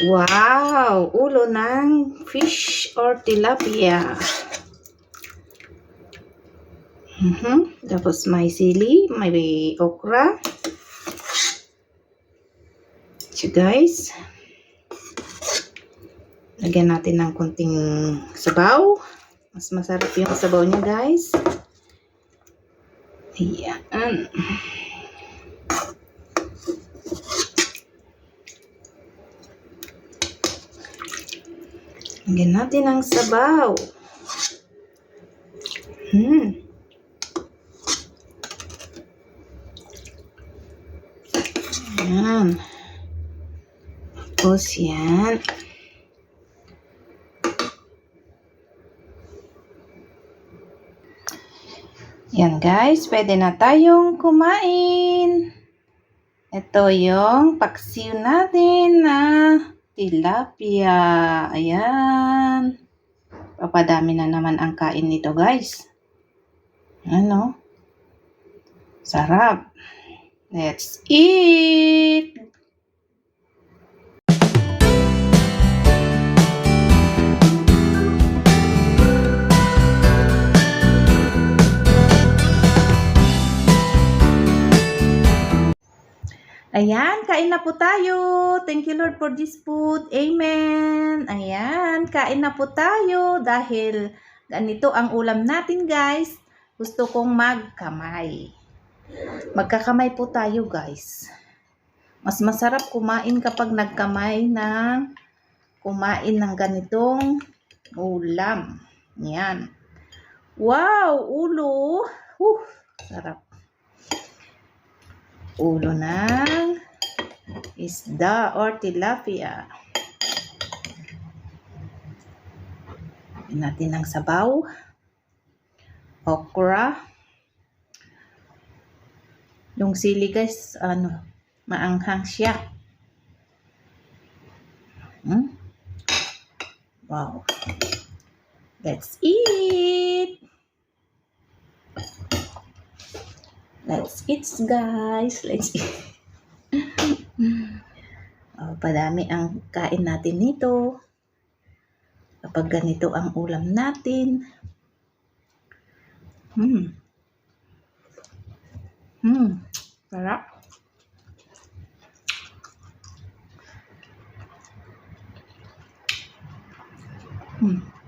Wow! Ulo ng fish or tilapia. Mhm. Tapos may sili, may okra. So guys, lagyan natin ng konting sabaw. Mas masarap yung sabaw niya guys. Ayan. Lagyan natin ng sabaw. Hmm. Yan. Tapos yan. Yan guys, pwede na tayong kumain. Ito yung paksiw natin na tilapia. Ayan. Papadami na naman ang kain nito guys. Ano? Sarap. Let's eat! Ayan, kain na po tayo. Thank you Lord for this food. Amen. Ayan, kain na po tayo dahil ganito ang ulam natin guys. Gusto kong magkamay. Magkakamay po tayo guys. Mas masarap kumain kapag nagkamay ng kumain ng ganitong ulam. Yan. Wow, ulo. Huh, sarap ulo ng isda or tilapia. Lagyan natin ng sabaw, okra, yung sili guys, ano, maanghang siya. Hmm? Wow. Let's eat! Let's eat, guys. Let's eat. oh, padami ang kain natin nito. Kapag ganito ang ulam natin. Hmm. Hmm. Sarap. Hmm.